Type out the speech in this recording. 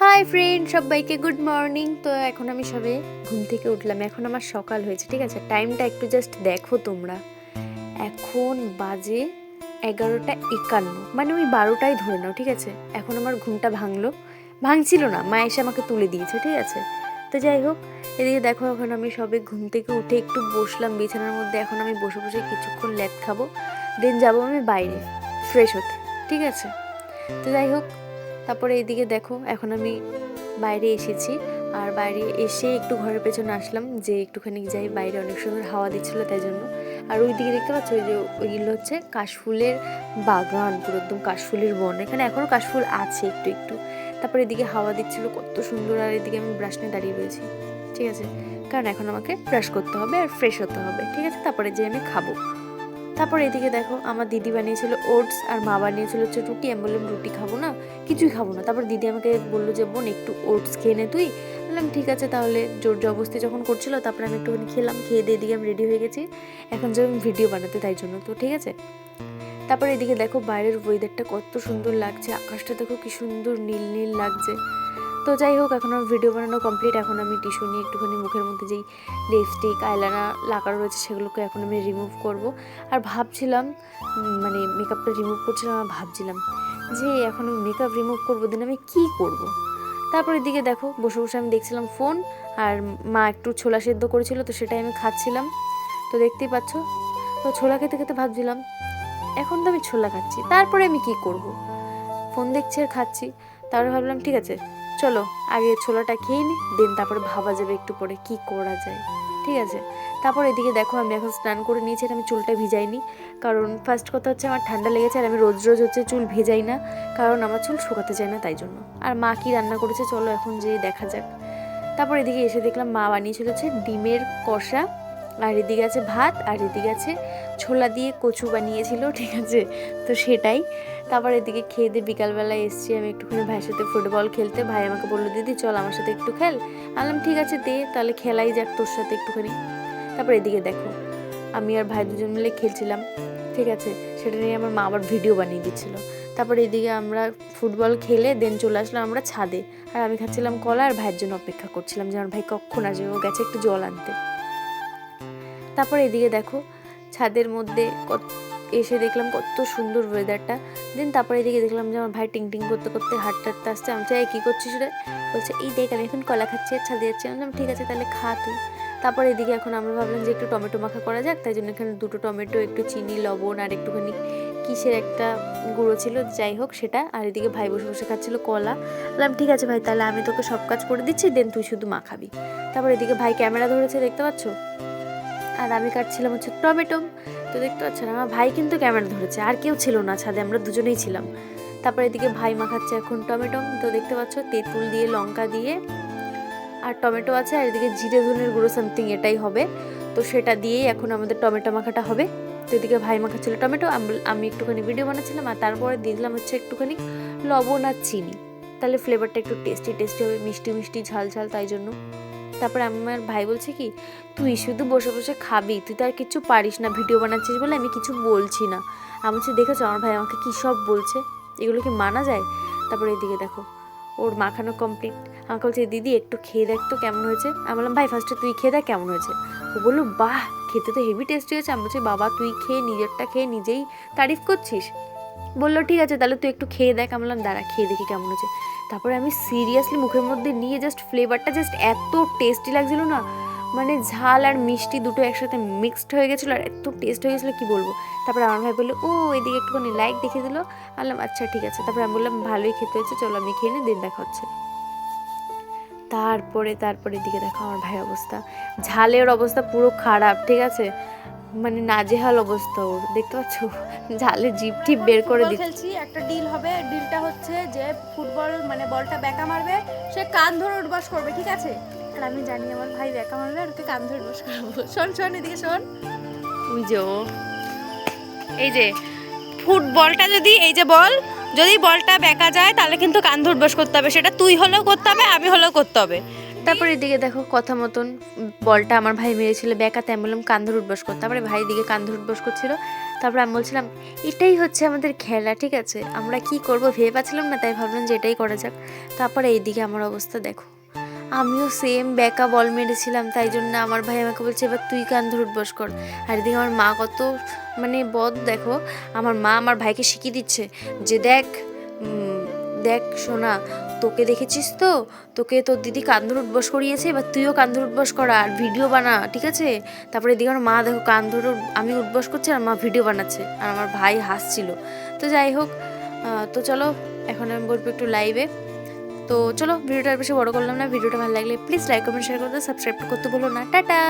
High friend সবাইকে good morning তো এখন আমি সবে ঘুম থেকে উঠলাম। এখন আমার সকাল হয়েছে, ঠিক আছে? টাইমটা একটু জাস্ট দেখো তোমরা। এখন বাজে এগারোটা একান্ন। মানে ওই বারোটাই ধরে নাও, ঠিক আছে? এখন আমার ঘুমটা ভাঙলো। ভাঙছিল না। মা এসে আমাকে তুলে দিয়েছে, ঠিক আছে? তো যাই হোক, এদিকে দেখো এখন আমি সবে ঘুম থেকে উঠে একটু বসলাম। বিছানার মধ্যে এখন আমি বসে বসে কিছুক্ষণ ল্যাদ খাব। দেন যাব আমি বাইরে ফ্রেশ হতে, ঠিক আছে? তো যাই হোক তারপরে এইদিকে দেখো, এখন আমি বাইরে এসেছি। আর বাইরে এসে একটু ঘরের পেছনে আসলাম, যে একটুখানি যাই বাইরে অনেক সুন্দর হাওয়া দিচ্ছিল তাই জন্য। আর ওই দিকে দেখতে পাচ্ছ ওই যে ওইগুলো হচ্ছে কাশফুলের বাগান, পুরো একদম কাশফুলের বন। এখানে এখনও কাশফুল আছে একটু একটু। তারপরে এদিকে হাওয়া দিচ্ছিল, কত সুন্দর। আর এদিকে আমি ব্রাশ নিয়ে দাঁড়িয়ে রয়েছি। ঠিক আছে? কারণ এখন আমাকে ব্রাশ করতে হবে আর ফ্রেশ হতে হবে। ঠিক আছে? তারপরে যে আমি খাব। তারপর এদিকে দেখো, আমার দিদি বানিয়েছিল ওটস আর মা বানিয়েছিল হচ্ছে রুটি। আমি বললাম, রুটি খাব না, কিছুই খাব না। তারপর দিদি আমাকে বলল যে, বোন, একটু ওটস খেয়ে নে তুই। বললাম, ঠিক আছে, তাহলে জোর জবস্তি যখন করছিল, তারপরে আমি একটুখানি খেলাম, খেয়ে দিয়ে এদিকে আমি রেডি হয়ে গেছি। এখন যে আমি ভিডিও বানাতে, তাই জন্য। তো ঠিক আছে? তারপরে এদিকে দেখো, বাইরের ওয়েদারটা কত সুন্দর লাগছে। আকাশটা দেখো কি সুন্দর নীল নীল লাগছে। তো যাই হোক, এখন আমার ভিডিও বানানো কমপ্লিট এখন আমি টিস্যু নিয়ে একটুখানি মুখের মধ্যে যেই লিপস্টিক আইলানা লাগানো রয়েছে, সেগুলোকে এখন আমি রিমুভ করব আর ভাবছিলাম মানে মেকআপটা রিমুভ করছিলাম আর ভাবছিলাম যে এখন আমি মেকআপ রিমুভ করব দিন আমি কি করব। তারপর এদিকে দেখো, বসে বসে আমি দেখছিলাম ফোন আর মা একটু ছোলা সেদ্ধ করেছিল, তো সেটাই আমি খাচ্ছিলাম তো দেখতেই পাচ্ছ, তো ছোলা খেতে খেতে ভাবছিলাম, এখন তো আমি ছোলা খাচ্ছি, তারপরে আমি কি করব। ফোন দেখছি আর খাচ্ছি, তারপরে ভাবলাম, ঠিক আছে চলো, আগে ছোলাটা খেয়ে নি, দেন তারপরে ভাবা যাবে একটু পরে কি করা যায়। ঠিক আছে? তারপর এদিকে দেখো, আমি এখন স্নান করে নিয়েছি আর আমি চুলটা ভিজাইনি। কারণ ফার্স্ট কথা হচ্ছে আমার ঠান্ডা লেগেছে, আর আমি রোজ রোজ হচ্ছে চুল ভেজাই না। কারণ আমার চুল শুকাতে চায় না, তাই জন্য। আর মা কি রান্না করেছে, চলো এখন যেয়ে দেখা যাক। তারপর এদিকে এসে দেখলাম মা বানিয়েছিল হচ্ছে ডিমের কষা, আর এদিকে আছে ভাত, আর এদিকে আছে ছোলা দিয়ে কচু বানিয়েছিল, ঠিক আছে? তো সেটাই। তারপর এদিকে খেয়ে দিয়ে বিকালবেলায় এসেছি, আমি একটুখানি ভাইয়ের সাথে ফুটবল খেলতে। ভাই আমাকে বলল, দিদি, চল আমার সাথে একটু খেল। আনলাম ঠিক আছে, দে, তাহলে খেলাই যাক তোর সাথে একটুখানি। তারপর এদিকে দেখো, আমি আর ভাই দুজন মিলে খেলছিলাম, ঠিক আছে? সেটা নিয়ে আমার মা আবার ভিডিও বানিয়ে দিচ্ছিল। তারপর এদিকে আমরা ফুটবল খেলে দেন চলে আসলাম আমরা ছাদে। আর আমি খাচ্ছিলাম কলা আর ভাইয়ের জন্য অপেক্ষা করছিলাম যে আমার ভাই কখন আসবে, ও গেছে একটু জল আনতে। তারপর এদিকে দেখো, ছাদের মধ্যে কত এসে দেখলাম কত সুন্দর ওয়েদারটা দেন তারপরে এদিকে দেখলাম যে আমার ভাই টিং টিং করতে করতে হাঁটতে হাঁটতে আসছে। আমি চাই কী করছিস রে? বলছে, এই দেখ, আমি এখন কলা খাচ্ছি আর ছাদে যাচ্ছি। আমি ঠিক আছে, তাহলে খা তুই। তারপর এদিকে এখন আমরা ভাবলাম যে একটু টমেটো মাখা করা যাক। তাই জন্য এখানে দুটো টমেটো, একটু চিনি, লবণ আর একটুখানি কিসের একটা গুঁড়ো ছিল, যাই হোক সেটা। আর এদিকে ভাই বসে বসে খাচ্ছিল কলা। বললাম, ঠিক আছে ভাই, তাহলে আমি তোকে সব কাজ করে দিচ্ছি, দেন তুই শুধু মাখাবি। তারপর এদিকে ভাই ক্যামেরা ধরেছে, দেখতে পাচ্ছ? আর আমি কাটছিলাম হচ্ছে টমেটো। তো দেখতে পাচ্ছেন, আমার ভাই কিন্তু ক্যামেরা ধরেছে, আর কেউ ছিল না ছাদে, আমরা দুজনেই ছিলাম। তারপর এদিকে ভাই মাখাচ্ছে এখন টমেটো। তো দেখতে পাচ্ছ, তেঁতুল দিয়ে, লঙ্কা দিয়ে, আর টমেটো আছে, আর এদিকে জিরে ধনের গুঁড়ো সামথিং এটাই হবে। তো সেটা দিয়েই এখন আমাদের টমেটো মাখাটা হবে। তো এদিকে ভাই মাখাচ্ছিল টমেটো, আম- একটুখানি ভিডিও বানাচ্ছিলাম, আর তারপরে দিলাম হচ্ছে একটুখানি লবণ আর চিনি। তাহলে ফ্লেভারটা একটু টেস্টি টেস্টি হবে, মিষ্টি মিষ্টি, ঝাল ঝাল, তাই জন্য। তারপরে আমার ভাই বলছে কি, তুই শুধু বসে বসে খাবি, তুই তো আর কিছু পারিস না, ভিডিও বানাচ্ছিস বলে আমি কিছু বলছি না। আমি বলছি, দেখেছ আমার ভাই আমাকে কী সব বলছে? এগুলো কি মানা যায়? তারপরে এদিকে দেখো, ওর মাখানো কমপ্লিট আমাকে বলছে, দিদি, একটু খেয়ে দেখ তো কেমন হয়েছে। আমি বললাম, ভাই ফার্স্টে তুই খেয়ে দেখ কেমন হয়েছে? ও বলল, বাহ, খেতে তো হেভি টেস্টি হয়েছে। আমি বলছি, বাবা, তুই খেয়ে, নিজেরটা খেয়ে নিজেই তারিফ করছিস? বলল, ঠিক আছে, তাহলে তুই একটু খেয়ে দেখ। আমি বললাম, দাঁড়া, খেয়ে দেখি কেমন হয়েছে। তারপরে আমি সিরিয়াসলি মুখের মধ্যে নিয়ে জাস্ট ফ্লেভারটা জাস্ট এত টেস্টি লাগছিল না মানে ঝাল আর মিষ্টি দুটো একসাথে মিক্সড হয়ে গেছিল আর এত টেস্ট হয়ে গেছিল, কী বলব? তারপরে আমার ভাই বলল, ও, এদিকে একটুখানি লাইক দেখিয়ে দিল। বললাম আচ্ছা ঠিক আছে। তারপরে আমি বললাম, ভালোই খেতে হয়েছে, চলো আমি খেয়ে নিই, দিন দেখা হচ্ছে। তারপরে তারপরে দিকে দেখো আমার ভাই অবস্থা। ঝালের অবস্থা পুরো খারাপ, ঠিক আছে? মানে নাজেহাল অবস্থা ওর। দেখতে পাচ্ছ? ঝালে জিপ টিপ বের করে দিচ্ছে। খেলছি একটা ডিল হবে। ডিলটা হচ্ছে যে ফুটবল মানে বলটা ব্যাকা মারবে সে কান ধরে উঠবাস করবে ঠিক আছে? আর আমি জানি আমার ভাই ব্যাকা মারবে আর ওকে কান ধরে উঠবাস করাবো। শোন শোন এদিকে শোন। ওই যে। এই যে ফুটবলটা যদি এই যে বল যদি বলটা বেঁকা যায় তাহলে কিন্তু কান ধরে উঠবাস করতে হবে। সেটা তুই হলেও করতে হবে আমি হলেও করতে হবে। তারপরে এদিকে দেখো কথা মতন, বলটা আমার ভাই মেরেছিল ব্যাকাতে আমি বললাম কান্ধর উঠবাস করতে। তারপরে ভাই দিকে কান্ধর উঠবাস করছিল। তারপর আমি বলছিলাম, এটাই হচ্ছে আমাদের খেলা, ঠিক আছে? আমরা কি করব ভেবে পাচ্ছিলাম না, তাই ভাবলাম যে এটাই করা যাক। তারপরে এইদিকে আমার অবস্থা দেখো। আমিও সেম ব্যাকা বল মেরেছিলাম, তাই জন্য আমার ভাই আমাকে বলছে, এবার তুই কান ধরে উঠবস কর। আর এদিকে আমার মা কত মানে বদ, দেখো। আমার মা আমার ভাইকে শিখিয়ে দিচ্ছে যে দেখ দেখ সোনা তোকে দেখেছিস তো? তোকে তোর দিদি কান্দুর উঠবস করিয়েছে, এবার তুইও কান্দুর উঠবস করা আর ভিডিও বানা, ঠিক আছে? তারপরে এদিকে আমার মা দেখো, কান্দুর আমি উঠবস করছি আর মা ভিডিও বানাচ্ছে, আর আমার ভাই হাসছিল। তো যাই হোক তো চলো, এখন আমি বলব একটু লাইভে তো চলো, ভিডিওটা বেশি বড় করলাম না, ভিডিওটা ভালো লাগলে প্লিজ লাইক কমেন্ট শেয়ার করতে সাবস্ক্রাইব করতে বলো না। টাটা!